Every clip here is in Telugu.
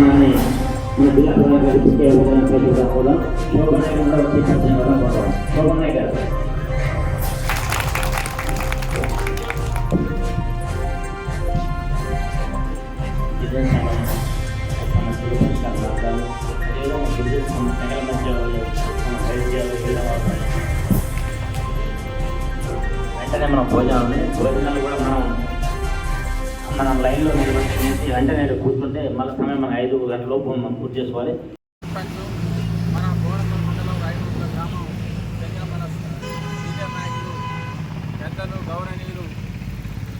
మన జిల్లా ప్రధాన గారి ముఖ్య విధానం పేరు కూడా శోభనాయ్ కూడా వచ్చి పరిచయం కూడా శోభనాయ్ గారు గిరిజన సమస్యలు పరిష్కార మార్గాలు అదేవిధంగా గిరిజన సమస్యల మధ్య మన వైద్యాలు విధానాలు వెంటనే మనం భోజనాలు భోజనాలు కూడా మనం మనం లైన్లో నిలబడి వెంటనే కూర్చుంటే మళ్ళీ సమయం మన ఐదు గంటల లోపు మనం పూర్తి చేసుకోవాలి. మన పెద్దలు గౌరవనీయులు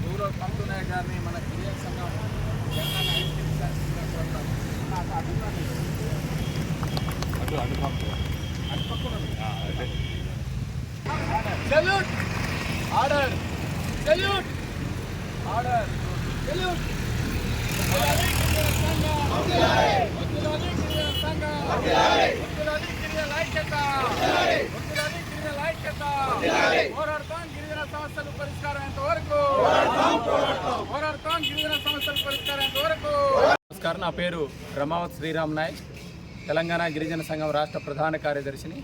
ఊరో పంపు గారిని మన గిరిజన సంఘం అభిప్రాయం సెల్యూట్ ఆర్డర్ సెల్యూట్ ఆర్డర్ పోరాడతాం గిరిజన సమస్యలు పరిష్కారం వరకు పోరాడతాం గిరిజన సమస్యలు పరిష్కారం వరకు నమస్కారం నా పేరు రమావత్ శ్రీరామ్ నాయక్ తెలంగాణ గిరిజన సంఘం రాష్ట్ర ప్రధాన కార్యదర్శిని.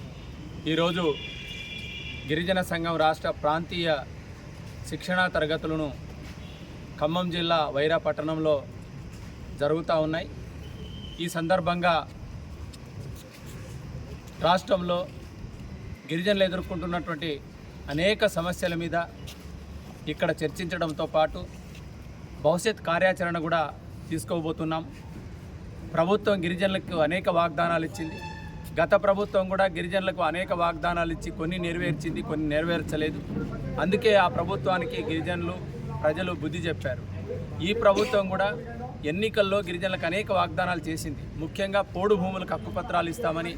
ఈరోజు గిరిజన సంఘం రాష్ట్ర ప్రాంతీయ శిక్షణా తరగతులను ఖమ్మం జిల్లా వైరా పట్టణంలో జరుగుతూ ఉన్నాయి. ఈ సందర్భంగా రాష్ట్రంలో గిరిజనులు ఎదుర్కొంటున్నటువంటి అనేక సమస్యల మీద ఇక్కడ చర్చించడంతో పాటు భవిష్యత్ కార్యాచరణ కూడా తీసుకోబోతున్నాం. ప్రభుత్వం గిరిజనులకు అనేక వాగ్దానాలు ఇచ్చింది. గత ప్రభుత్వం కూడా గిరిజనులకు అనేక వాగ్దానాలు ఇచ్చి కొన్ని నెరవేర్చింది కొన్ని నెరవేర్చలేదు. అందుకే ఆ ప్రభుత్వానికి గిరిజనులు ప్రజలు బుద్ధి చెప్పారు. ఈ ప్రభుత్వం కూడా ఎన్నికల్లో గిరిజనులకు అనేక వాగ్దానాలు చేసింది. ముఖ్యంగా పోడు భూములకు హక్కుపత్రాలు ఇస్తామని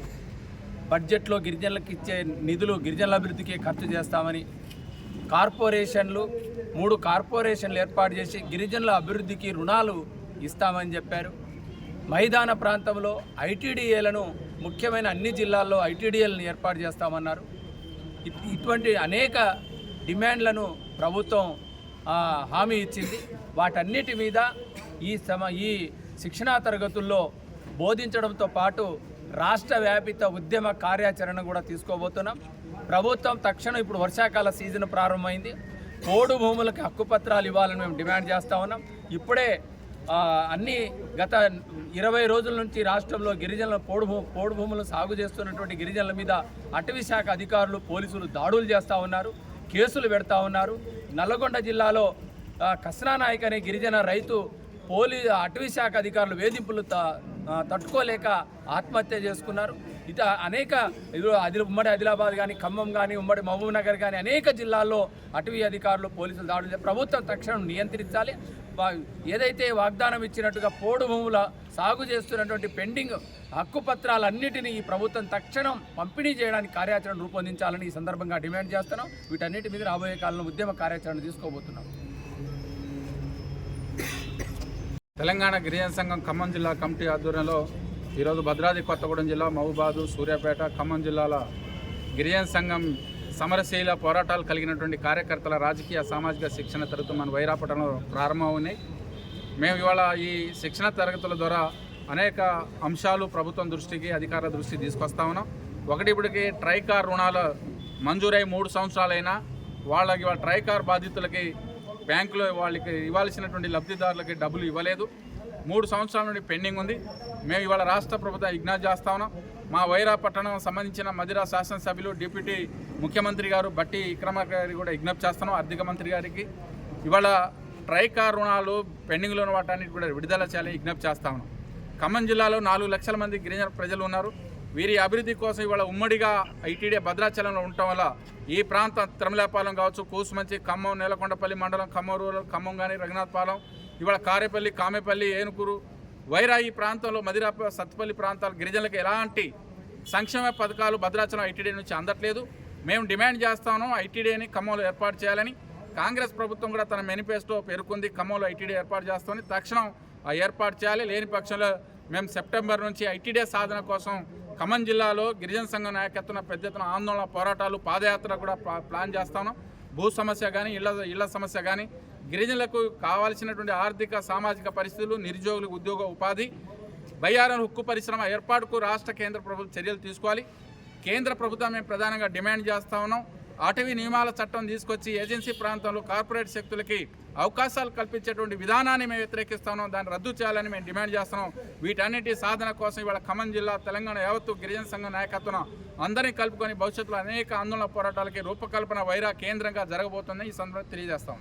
బడ్జెట్లో గిరిజనులకు ఇచ్చే నిధులు గిరిజనుల అభివృద్ధికి ఖర్చు చేస్తామని కార్పొరేషన్లు మూడు కార్పొరేషన్లు ఏర్పాటు చేసి గిరిజనుల అభివృద్ధికి రుణాలు ఇస్తామని చెప్పారు. మైదాన ప్రాంతంలో ఐటీడీఏలను ముఖ్యమైన అన్ని జిల్లాల్లో ఐటీడీఏలను ఏర్పాటు చేస్తామన్నారు. ఇటువంటి అనేక డిమాండ్లను ప్రభుత్వం హామీ ఇచ్చింది. వాటన్నిటి మీద ఈ సమ ఈ శిక్షణా తరగతుల్లో బోధించడంతో పాటు రాష్ట్ర వ్యాపిత ఉద్యమ కార్యాచరణ కూడా తీసుకోబోతున్నాం. ప్రభుత్వం తక్షణం ఇప్పుడు వర్షాకాల సీజన్ ప్రారంభమైంది. పోడు భూములకు హక్కుపత్రాలు ఇవ్వాలని మేము డిమాండ్ చేస్తా ఉన్నాం. ఇప్పుడే అన్ని గత ఇరవై రోజుల నుంచి రాష్ట్రంలో గిరిజనుల పోడు భూ పోడు భూములు సాగు చేస్తున్నటువంటి గిరిజనుల మీద అటవీ శాఖ అధికారులు పోలీసులు దాడులు చేస్తూ ఉన్నారు. కేసులు పెడతా ఉన్నారు. నల్లగొండ జిల్లాలో ఆ, అనే గిరిజన రైతు పోలీ అటవీ శాఖ అధికారులు వేధింపులు తట్టుకోలేక ఆత్మహత్య చేసుకున్నారు. ఇట అనేక ఇది అది ఉమ్మడి ఆదిలాబాద్ కానీ ఖమ్మం కానీ ఉమ్మడి మహబూబ్ నగర్ కానీ అనేక జిల్లాల్లో అటవీ అధికారులు పోలీసులు దాడులు ప్రభుత్వం తక్షణం నియంత్రించాలి. ఏదైతే వాగ్దానం ఇచ్చినట్టుగా పోడు భూముల సాగు చేస్తున్నటువంటి పెండింగ్ హక్కుపత్రాలన్నింటినీ ఈ ప్రభుత్వం తక్షణం పంపిణీ చేయడానికి కార్యాచరణ రూపొందించాలని ఈ సందర్భంగా డిమాండ్ చేస్తున్నాం. వీటన్నిటి మీద రాబోయే కాలంలో ఉద్యమ కార్యాచరణ తీసుకోబోతున్నాం. తెలంగాణ గిరిజన సంఘం ఖమ్మం జిల్లా కమిటీ ఆధ్వర్యంలో ఈరోజు భద్రాద్రి కొత్తగూడెం జిల్లా మహబూబాదు సూర్యాపేట ఖమ్మం జిల్లాల గిరిజన సంఘం సమరశీల పోరాటాలు కలిగినటువంటి కార్యకర్తల రాజకీయ సామాజిక శిక్షణ తరగతులు మన వైరాపటంలో ప్రారంభమవున్నాయి మేము ఇవాళ ఈ శిక్షణ తరగతుల ద్వారా అనేక అంశాలు ప్రభుత్వం దృష్టికి అధికార దృష్టికి తీసుకొస్తా ఉన్నాం. ఒకటి ఇప్పటికి ట్రైకార్ రుణాలు మంజూరై మూడు సంవత్సరాలైనా వాళ్ళకి వాళ్ళ ట్రైకార్ బాధితులకి బ్యాంకులో వాళ్ళకి ఇవ్వాల్సినటువంటి లబ్ధిదారులకి డబ్బులు ఇవ్వలేదు. మూడు సంవత్సరాల నుండి పెండింగ్ ఉంది. మేము ఇవాళ రాష్ట్ర ప్రభుత్వం విజ్ఞప్తి చేస్తా ఉన్నాం. మా వైరా పట్టణం సంబంధించిన మదిరా శాసనసభ్యులు డిప్యూటీ ముఖ్యమంత్రి గారు బట్టి విక్రమ గారికి కూడా విజ్ఞప్తి చేస్తున్నాం ఆర్థిక మంత్రి గారికి. ఇవాళ ట్రైకార్ రుణాలు పెండింగ్లో ఉన్న వాటన్నిటి కూడా విడుదల చేయాలని విజ్ఞప్తి చేస్తా ఉన్నాం. ఖమ్మం జిల్లాలో నాలుగు లక్షల మంది గిరిజన ప్రజలు ఉన్నారు. వీరి అభివృద్ధి కోసం ఇవాళ ఉమ్మడిగా ఐటీడీ భద్రాచలంలో ఉండటం వల్ల ఈ ప్రాంతం తిరుమలాపాలెం కావచ్చు కూసుమంచి ఖమ్మం నేలకొండపల్లి మండలం ఖమ్మం రూరల్ ఖమ్మం కానీ రఘునాథపాలెం ఇవాళ కారేపల్లి కామేపల్లి ఏనుకూరు వైరా ఈ ప్రాంతంలో మదిరాప సత్తుపల్లి ప్రాంతాల గిరిజనులకు ఎలాంటి సంక్షేమ పథకాలు భద్రాచలం ఐటీడీ నుంచి అందట్లేదు. మేము డిమాండ్ చేస్తాను ఐటీడీని ఖమ్మంలో ఏర్పాటు చేయాలని. కాంగ్రెస్ ప్రభుత్వం కూడా తన మేనిఫెస్టో పేర్కొంది ఖమ్మంలో ఐటీడీ ఏర్పాటు చేస్తామని తక్షణం ఆ ఏర్పాటు చేయాలి. లేని పక్షంలో మేము సెప్టెంబర్ నుంచి ఐటీడీ సాధన కోసం ఖమ్మం జిల్లాలో గిరిజన సంఘం నాయకత్వం పెద్ద ఎత్తున ఆందోళన పోరాటాలు పాదయాత్ర కూడా ప్లా- ప్లాన్ చేస్తాను. భూ సమస్య కానీ ఇళ్ళ ఇళ్ళ సమస్య కానీ గిరిజనులకు కావాల్సినటువంటి ఆర్థిక సామాజిక పరిస్థితులు నిరుద్యోగులకు ఉద్యోగ ఉపాధి బయ్యారం హుక్కు పరిశ్రమ ఏర్పాటుకు రాష్ట్ర కేంద్ర ప్రభుత్వం చర్యలు తీసుకోవాలి. కేంద్ర ప్రభుత్వం మేము ప్రధానంగా డిమాండ్ చేస్తా ఉన్నాం. అటవీ నియమాల చట్టం తీసుకొచ్చి ఏజెన్సీ ప్రాంతంలో కార్పొరేట్ శక్తులకి అవకాశాలు కల్పించేటువంటి విధానాన్ని మేము వ్యతిరేకిస్తా దాన్ని రద్దు చేయాలని మేము డిమాండ్ చేస్తున్నాం వీటన్నిటి సాధన కోసం ఇవాళ ఖమ్మం జిల్లా తెలంగాణ యావత్తు గిరిజన సంఘం నాయకత్వం అందరినీ కలుపుకొని భవిష్యత్తులో అనేక ఆందోళన పోరాటాలకి రూపకల్పన వైరా కేంద్రంగా జరగబోతుందని ఈ సందర్భంగా తెలియజేస్తాం